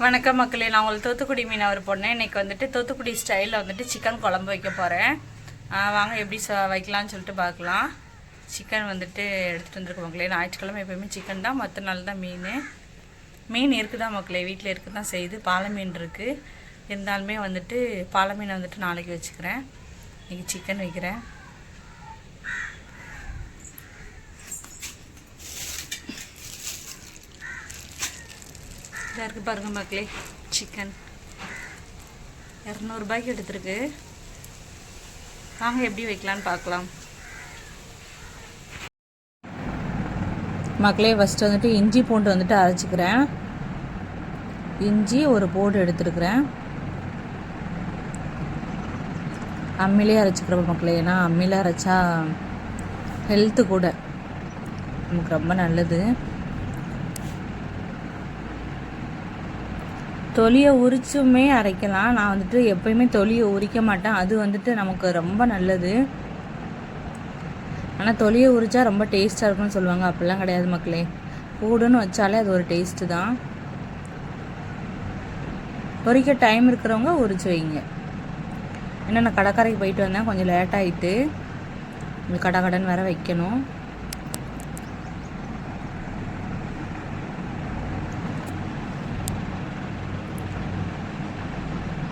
வணக்கம் மக்களே நான் உங்களுக்கு தூத்துக்குடி மீனவர் பொண்ணு. இன்னைக்கு வந்துட்டு தூத்துக்குடி ஸ்டைலில் வந்துட்டு சிக்கன் குழம்பு வைக்க போகிறேன் வாங்க எப்படி ச வைக்கலாம்னு சொல்லிட்டு பார்க்கலாம். சிக்கன் வந்துட்டு எடுத்துகிட்டு வந்துருக்கோம் மக்களே. ஞாயிற்றுக்கிழமை எப்பயுமே சிக்கன் தான். மற்ற நாள் தான் மீன். மீன் இருக்குதா மக்களே? வீட்டில் இருக்குது தான் செய்யுது. பாலை மீன் இருக்குது இருந்தாலுமே வந்துட்டு பாலை மீனை வந்துட்டு நாளைக்கு வச்சுக்கிறேன். இன்றைக்கி சிக்கன் வைக்கிறேன். இதாக இருக்குது பாருங்க மக்களே சிக்கன் இரநூறுபாய்க்கு எடுத்துருக்கு. வாங்க எப்படி வைக்கலான்னு பார்க்கலாம். மக்களே ஃபஸ்ட்டு வந்துட்டு இஞ்சி பூண்டு வந்துட்டு அரைச்சிக்கிறேன். இஞ்சி ஒரு போடு எடுத்துருக்குறேன். அம்மிலே அரைச்சிக்கிறோம் மக்களே ஏன்னா அம்மியில் அரைச்சா ஹெல்த்து கூட. நமக்கு ரொம்ப நல்லது. தொலியை உரிச்சுமே அரைக்கலாம். நான் வந்துட்டு எப்பயுமே தொலியை உரிக்க மாட்டேன். அது வந்துட்டு நமக்கு ரொம்ப நல்லது. ஆனால் தொலியை உரித்தா ரொம்ப டேஸ்ட்டாக இருக்கும்னு சொல்லுவாங்க. அப்படிலாம் கிடையாது மக்களே. பூடுன்னு வச்சாலே அது ஒரு டேஸ்ட்டு தான். உரிக்க டைம் இருக்கிறவங்க உரிச்சு வைங்க. ஏன்னா நான் கடற்கரைக்கு போயிட்டு வந்தேன். கொஞ்சம் லேட் ஆகிட்டு கடை கடன் வேறு வைக்கணும்.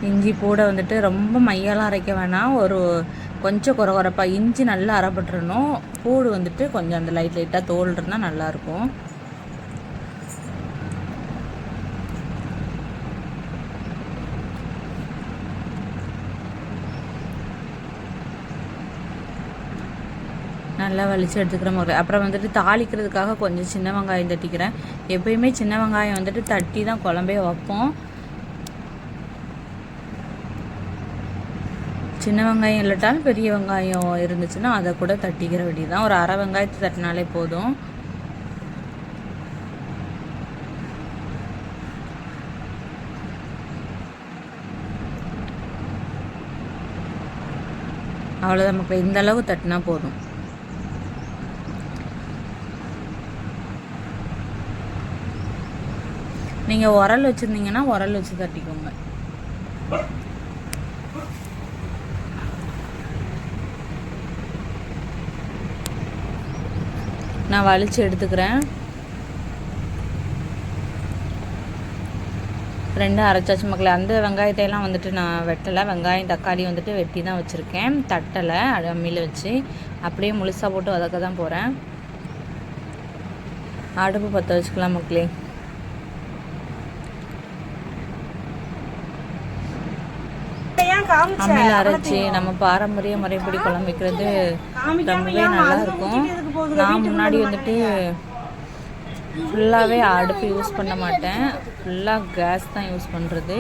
இஞ்சி பூடை வந்துட்டு ரொம்ப மையெல்லாம் அரைக்க வேணாம். ஒரு கொஞ்சம் குறை குறைப்பாக இஞ்சி நல்லா அரைப்பட்டுறணும். பூடு வந்துட்டு கொஞ்சம் அந்த லைட் லைட்டாக தோல் இருந்தால் நல்லாயிருக்கும். நல்லா வலிச்சு எடுத்துக்கிற முறை அப்புறம் வந்துட்டு தாளிக்கிறதுக்காக கொஞ்சம் சின்ன வெங்காயம் தட்டிக்கிறேன். எப்பயுமே சின்ன வெங்காயம் வந்துட்டு தட்டி தான் குழம்பே வைப்போம். சின்ன வெங்காயம் இல்லாட்டாலும் பெரிய வெங்காயம் இருந்துச்சுன்னா அதை கூட தட்டிக்கிற வேண்டியதுதான். ஒரு அரை வெங்காயத்தை தட்டினாலே போதும். அவ்வளோதான் நமக்கு இந்த அளவு தட்டினா போதும். நீங்கள் உரல் வச்சுருந்தீங்கன்னா உரல் வச்சு தட்டிக்கோங்க. நான் வலிச்சு எடுத்துக்கிறேன். ரெண்டும் அரைச்சாச்சு மக்களே. அந்த வெங்காயத்தையெல்லாம் வந்துட்டு நான் வெட்டலை. வெங்காயம் தக்காளி வந்துட்டு வெட்டி தான் வச்சுருக்கேன். தட்டலை அம்மியில் வச்சு அப்படியே முழுசாக போட்டு வதக்க தான் போகிறேன் அடுப்பு பற்ற வச்சுக்கலாம் மக்களே. அம்மியில் அரைச்சி நம்ம பாரம்பரிய முறைப்படி குழம்பு வைக்கிறது ரொம்பவே நல்லா இருக்கும். நான் முன்னாடி வந்துட்டு ஃபுல்லாகவே அடுப்பு யூஸ் பண்ண மாட்டேன். ஃபுல்லாக கேஸ் தான் யூஸ் பண்ணுறது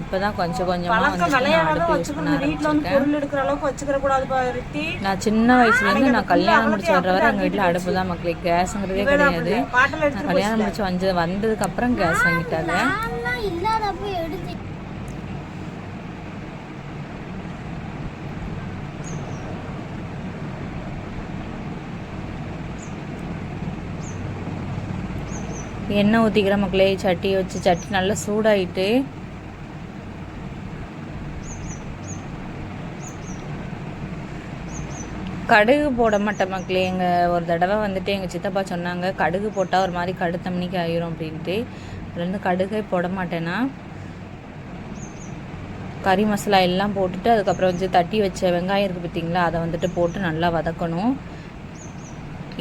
இப்போ தான் கொஞ்சம் கொஞ்சமாக வந்துட்டு நான் அடுப்பு யூஸ் பண்ண ஆரம்பிச்சிருக்கேன். நான் சின்ன வயசுலேருந்து நான் கல்யாணம் முடிச்சு வர்ற வரை எங்கள் வீட்டில் அடுப்பு தான் மக்களே. கேஸுங்கிறதே கிடையாது. நான் கல்யாணம் முடிச்சு வந்து வந்ததுக்கப்புறம் கேஸ் வாங்கிட்டாங்க. எண்ணெய் ஊற்றிக்கிற மக்களே சட்டி வச்சு சட்டி நல்லா சூடாயிட்டு. கடுகு போட மாட்டேன் மக்களே. எங்கள் ஒரு தடவை வந்துட்டு எங்கள் சித்தப்பா சொன்னாங்க கடுகு போட்டால் ஒரு மாதிரி கடுத்த மணிக்கு ஆயிரும் அப்படின்ட்டு. அதுலேருந்து கடுகே போட மாட்டேன்னா கறி மசாலா எல்லாம் போட்டுட்டு அதுக்கப்புறம் வந்து தட்டி வச்ச வெங்காயம் இருக்குது பார்த்தீங்களா அதை வந்துட்டு போட்டு நல்லா வதக்கணும்.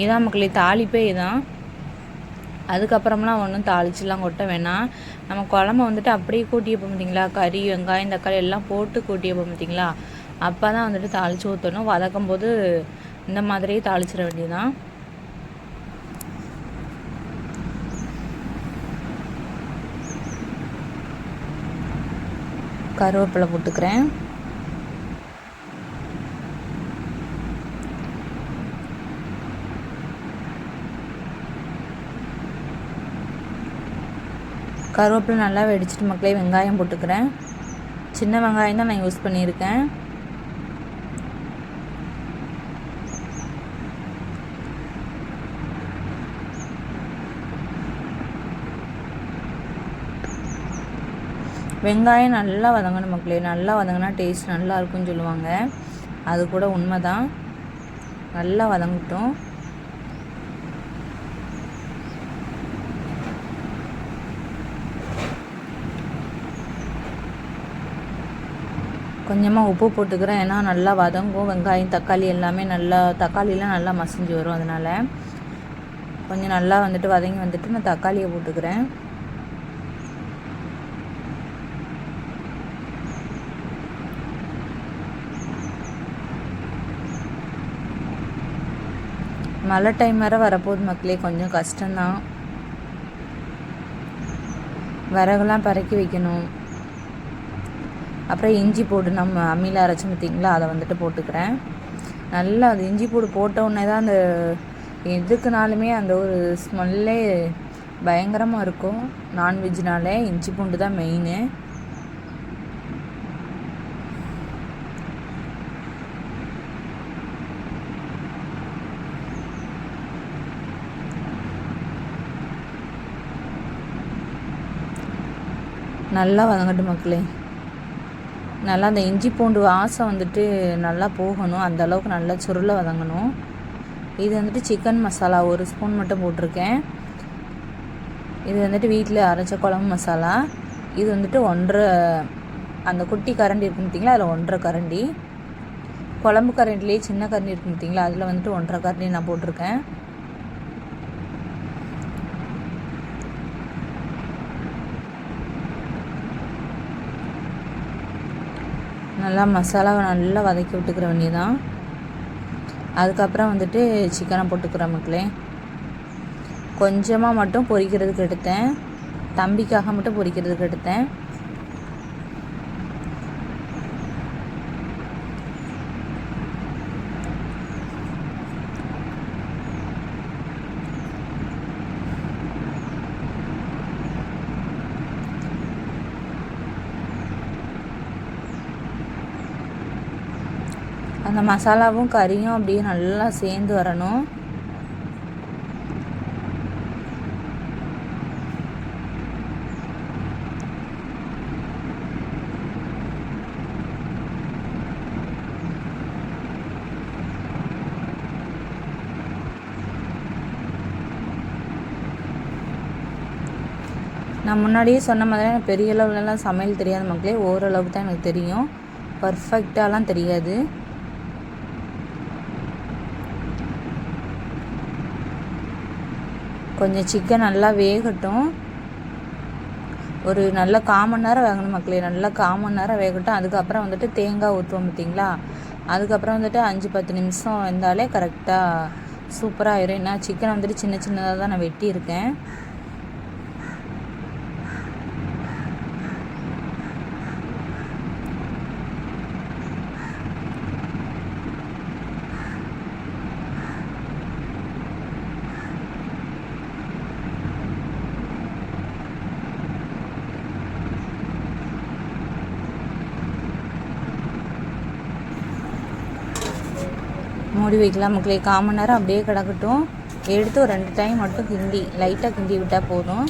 இதான் மக்களே தாளிப்பே இதான். அதுக்கப்புறம்லாம் ஒன்றும் தாளிச்சுலாம் கொட்ட வேணாம். நம்ம குழம்ப வந்துட்டு அப்படியே கூட்டியப்போ பார்த்தீங்களா கறி வெங்காயம் தக்காளி எல்லாம் போட்டு கூட்டியப்போ பார்த்தீங்களா அப்போ தான் வந்துட்டு தாளித்து ஊற்றணும் வதக்கும் போது இந்த மாதிரியே தாளிச்சிட வேண்டியதுதான். கருவேப்பிலை போட்டுக்கிறேன். கருவேப்பிலை நல்லா வெடிச்சிட்டு மக்களே வெங்காயம் போட்டுக்கிறேன். சின்ன வெங்காயம் தான் நான் யூஸ் பண்ணியிருக்கேன். வெங்காயம் நல்லா வதங்கணும் மக்களே. நல்லா வதங்கினா டேஸ்ட் நல்லா இருக்கும்னு சொல்லுவாங்க. அது கூட உண்மை தான் நல்லா வதங்கட்டும். கொஞ்சமாக உப்பு போட்டுக்கிறேன். ஏன்னா நல்லா வதங்கும். வெங்காயம் தக்காளி எல்லாமே நல்லா தக்காளிலாம் நல்லா மசிஞ்சு வரும் அதனால். கொஞ்சம் நல்லா வந்துட்டு வதங்கி வந்துட்டு நான் தக்காளியை போட்டுக்கிறேன். மழை டைம் வர வரப்போகுது மக்களே. கொஞ்சம் கஷ்டம்தான். விறகுலாம் பறக்கி வைக்கணும். அப்புறம் இஞ்சி போட்டு நம்ம அம்மியில் அரைச்சி பார்த்தீங்களா அதை வந்துட்டு போட்டுக்கிறேன். நல்லா அது இஞ்சி பூடு போட்ட உடனே தான் அந்த எதுக்குனாலுமே அந்த ஒரு ஸ்மெல்லே பயங்கரமாக இருக்கும். நான்வெஜ்னாலே இஞ்சி பூண்டு தான் மெயின் நல்லா வதங்கட்டு மக்களே. நல்லா அந்த இஞ்சி பூண்டு வாசம் வந்துட்டு நல்லா போகணும். அந்த அளவுக்கு நல்லா சுருளை வதங்கணும். இது வந்துட்டு சிக்கன் மசாலா ஒரு ஸ்பூன் மட்டும் போட்டிருக்கேன். இது வந்துட்டு வீட்டில் அரைச்ச குழம்பு மசாலா இது வந்துட்டு ஒன்றரை அந்த குட்டி கரண்டி இருக்கும் பார்த்தீங்களா அதில் ஒன்றரை கரண்டி. குழம்பு கரண்டிலே சின்ன கரண்டி இருக்கும் பார்த்தீங்களா அதில் வந்துட்டு ஒன்றரை கரண்டி நான் போட்டிருக்கேன். நல்லா மசாலாவை நல்லா வதக்கி விட்டுக்கிற வேண்டியதான் அதுக்கப்புறம் வந்துட்டு சிக்கனை போட்டுக்கிற மக்களே. கொஞ்சமாக மட்டும் பொரிக்கிறதுக்கு எடுத்தேன். தம்பிக்காக மட்டும் பொரிக்கிறதுக்கு எடுத்தேன். அந்த மசாலாவும் கறியும் அப்படியே நல்லா சேர்ந்து வரணும். நான் முன்னாடியே சொன்ன மாதிரி எனக்கு பெரிய அளவுலலாம் சமையல் தெரியாத மக்களே ஓரளவுக்கு தான் எனக்கு தெரியும். பர்ஃபெக்டாலாம் தெரியாது. கொஞ்சம் சிக்கன் நல்லா வேகட்டும். ஒரு நல்ல காமன் நேரம் வேகணும் மக்களே. நல்லா காமன் நேரம் வேகட்டும். அதுக்கப்புறம் வந்துட்டு தேங்காய் ஊற்றுவோம் பார்த்தீங்களா? அதுக்கப்புறம் வந்துட்டு அஞ்சு பத்து நிமிஷம் வந்தாலே கரெக்டாக சூப்பராக ஆயிரும். ஏன்னா சிக்கன் வந்துட்டு சின்ன சின்னதாக தான் நான் வெட்டியிருக்கேன். மூடி வைக்கலாம். மக்களே கால் மணி நேரம் அப்படியே கிடக்கட்டும். எடுத்து ஒரு ரெண்டு டைம் மட்டும் கிண்டி லைட்டாக கிண்டி விட்டால் போதும்.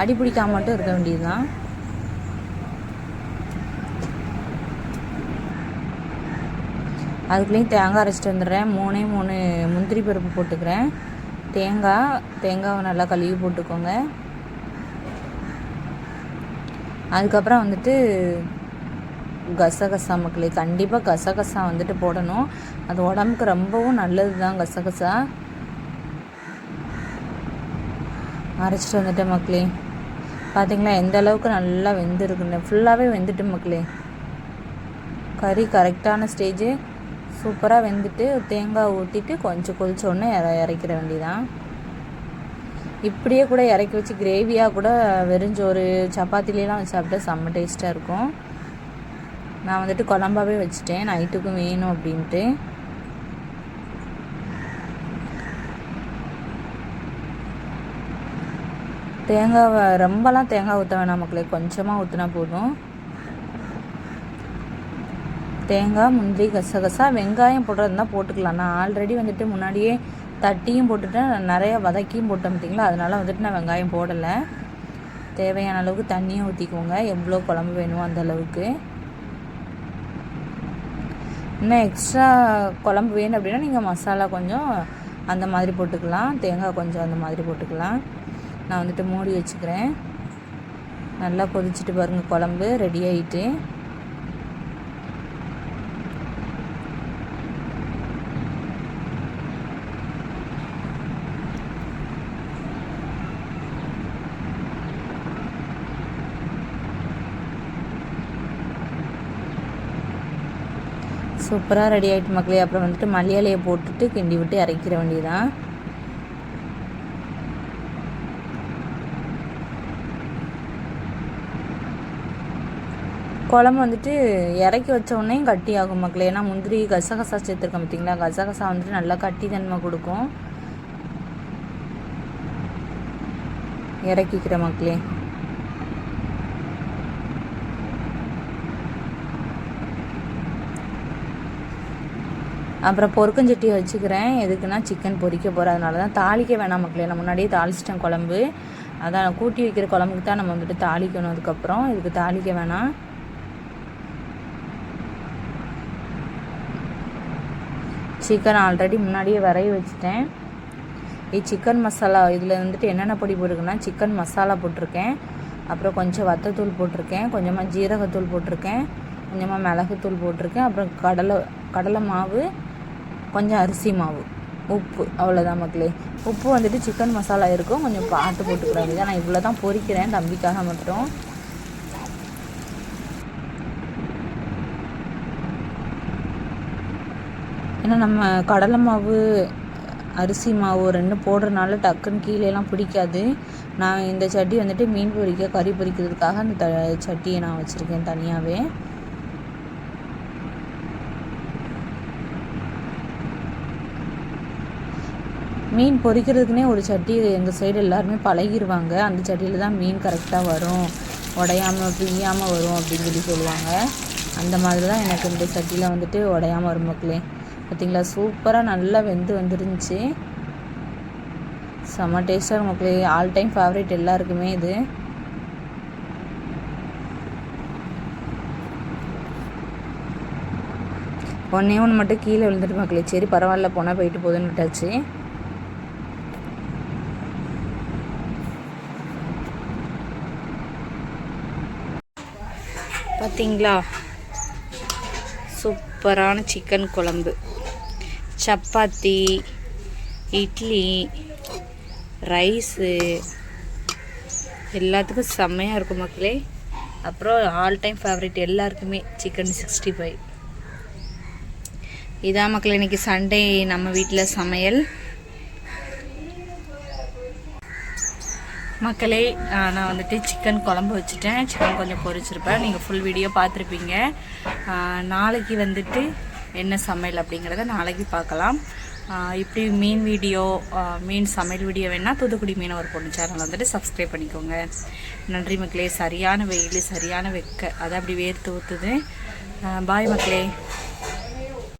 அடி பிடிக்காம மட்டும் இருக்க வேண்டியது தான் அதுக்குள்ளேயும் தேங்காய் அரைச்சிட்டு வந்துடுறேன். மூணே மூணு முந்திரி பருப்பு போட்டுக்கிறேன். தேங்காய் தேங்காவை நல்லா கழுவி போட்டுக்கோங்க. அதுக்கப்புறம் வந்துட்டு கசகசா மக்களே கண்டிப்பாக கசகசா வந்துட்டு போடணும். அது உடம்புக்கு ரொம்பவும் நல்லது தான் கசகசா. அரைச்சிட்டு வந்துட்டேன் மக்களே. பார்த்தீங்களா எந்த அளவுக்கு நல்லா வெந்திருக்குன்னு. ஃபுல்லாகவே வெந்துட்டு மக்களே. கறி கரெக்டான ஸ்டேஜு சூப்பராக வெந்துட்டு தேங்காய் ஊற்றிட்டு கொஞ்சம் கொதிச்சோடனே இற இறக்கிற வேண்டியதான் இப்படியே கூட இறக்கி வச்சு கிரேவியாக கூட வெறிஞ்சோறு சப்பாத்திலாம் வச்சு சாப்பிட்டா செம்ம டேஸ்ட்டாக இருக்கும். நான் வந்துட்டு குழம்பாவே வச்சுட்டேன். நைட்டுக்கும் வேணும் அப்படின்ட்டு. தேங்காவை ரொம்பலாம் தேங்காய் ஊற்ற வேணாம் மக்களே. கொஞ்சமாக ஊற்றினா போதும். தேங்காய் முந்திரி கசகசா வெங்காயம் போடுறதுனா போட்டுக்கலாம். நான் ஆல்ரெடி வந்துட்டு முன்னாடியே தட்டியும் போட்டுட்டேன். நிறைய வதக்கியும் போட்டேன் பார்த்தீங்களா? அதனால வந்துட்டு நான் வெங்காயம் போடலை. தேவையான அளவுக்கு தண்ணியும் ஊற்றிக்கோங்க எவ்வளோ குழம்பு வேணுமோ அந்த அளவுக்கு. இன்னும் எக்ஸ்ட்ரா குழம்பு வேணும் அப்படின்னா நீங்கள் மசாலா கொஞ்சம் அந்த மாதிரி போட்டுக்கலாம். தேங்காய் கொஞ்சம் அந்த மாதிரி போட்டுக்கலாம். நான் வந்துட்டு மூடி வச்சுக்கிறேன். நல்லா கொதிச்சுட்டு பாருங்கள் குழம்பு ரெடி ஆகிட்டு சூப்பராக ரெடி ஆகிட்டு மக்களே அப்புறம் வந்துட்டு மல்லியாலையை போட்டுட்டு கிண்டி விட்டு இறக்கிற வேண்டியதான் குழம்பு வந்துட்டு இறக்கி வச்ச உடனே கட்டி ஆகும் மக்களே. ஏன்னா முந்திரி கசகசா சேர்த்துருக்கோம் பார்த்தீங்களா? கசகசா வந்துட்டு நல்லா கட்டி தன்மை கொடுக்கும். இறக்கிக்கிற மக்களே. அப்புறம் பொறுக்கஞ்சட்டியை வச்சுக்கிறேன். எதுக்குன்னா சிக்கன் பொறிக்க போகிறேன் அதனால தான் தாளிக்க வேணாம் மக்களே. நான் முன்னாடியே தாளிச்சிட்டேன் குழம்பு. அதான் கூட்டி வைக்கிற குழம்புக்கு தான் நம்ம வந்துட்டு தாளிக்கணும். அதுக்கப்புறம் இதுக்கு தாளிக்க வேணாம். சிக்கன் ஆல்ரெடி முன்னாடியே வரைய வச்சுட்டேன். இது சிக்கன் மசாலா இதில் வந்துட்டு என்னென்ன பொடி போட்டிருக்குன்னா சிக்கன் மசாலா போட்டிருக்கேன். அப்புறம் கொஞ்சம் வத்தத்தூள் போட்டிருக்கேன். கொஞ்சமாக ஜீரகத்தூள் போட்டிருக்கேன். கொஞ்சமாக மிளகுத்தூள் போட்டிருக்கேன். அப்புறம் கடலை கடலை மாவு கொஞ்சம் அரிசி மாவு. உப்பு அவ்வளோதான் மக்களே. உப்பு வந்துட்டு சிக்கன் மசாலா இருக்கும். கொஞ்சம் பார்த்து போட்டுக்கிறாங்க நான் இவ்வளோ தான் பொரிக்கிறேன் தம்பிக்காக மட்டும். ஏன்னா நம்ம கடலை மாவு அரிசி மாவு ரெண்டு போடுறதுனால டக்குன்னு கீழேலாம் பிடிக்காது. நான் இந்த சட்டி வந்துட்டு மீன் பொரிக்க கறி பொரிக்கிறதுக்காக அந்த த சட்டியை நான் வச்சுருக்கேன் தனியாகவே மீன் பொரிக்கிறதுக்குனே ஒரு சட்டி எங்கள் சைடு எல்லாருமே பழகிடுவாங்க அந்த சட்டியில் தான் மீன் கரெக்டாக வரும். உடையாமல் பிய்யாமல் வரும் அப்படின்னு சொல்லி சொல்லுவாங்க. அந்த மாதிரி தான் எனக்கு இந்த சட்டியில் வந்துட்டு உடையாமல் வரும் மக்களே. பார்த்தீங்களா சூப்பராக நல்லா வெந்து வந்துருந்துச்சு. செம்ம டேஸ்ட்டாக நமக்கு ஆல் டைம் ஃபேவரேட் எல்லாருக்குமே இது. ஒன்றே ஒன்று மட்டும் கீழே விழுந்துட்டு மக்களே. சரி பரவாயில்ல போனால் போயிட்டு போதுன்னு விட்டாச்சு. பார்த்தீங்களா சூப்பரான சிக்கன் குழம்பு. சப்பாத்தி இட்லி ரைஸு. எல்லாத்துக்கும் செம்மையாக இருக்கும் மக்களே. அப்புறம் ஆல் டைம் ஃபேவரட் எல்லாருக்குமே சிக்கன் சிக்ஸ்டி ஃபைவ் இதான் மக்கள் இன்னைக்கு சண்டே நம்ம வீட்டில் சமையல். மக்களே நான் வந்துட்டு சிக்கன் குழம்பு வச்சுட்டேன். சிக்கன் கொஞ்சம் பொரிச்சிருப்பேன். நீங்கள் ஃபுல் வீடியோ பார்த்துருப்பீங்க. நாளைக்கு வந்துட்டு என்ன சமையல் அப்படிங்கிறத நாளைக்கு பார்க்கலாம். இப்படி மீன் வீடியோ மீன் சமையல் வீடியோ வேணால் தூத்துக்குடி மீன் ஒரு பொண்ணு சேனல் வந்துட்டு சப்ஸ்கிரைப் பண்ணிக்கோங்க. நன்றி மக்களே சரியான வெயில் சரியான வெக்க. அதை அப்படி வேர்த்து ஊற்றுது பாய் மக்களே.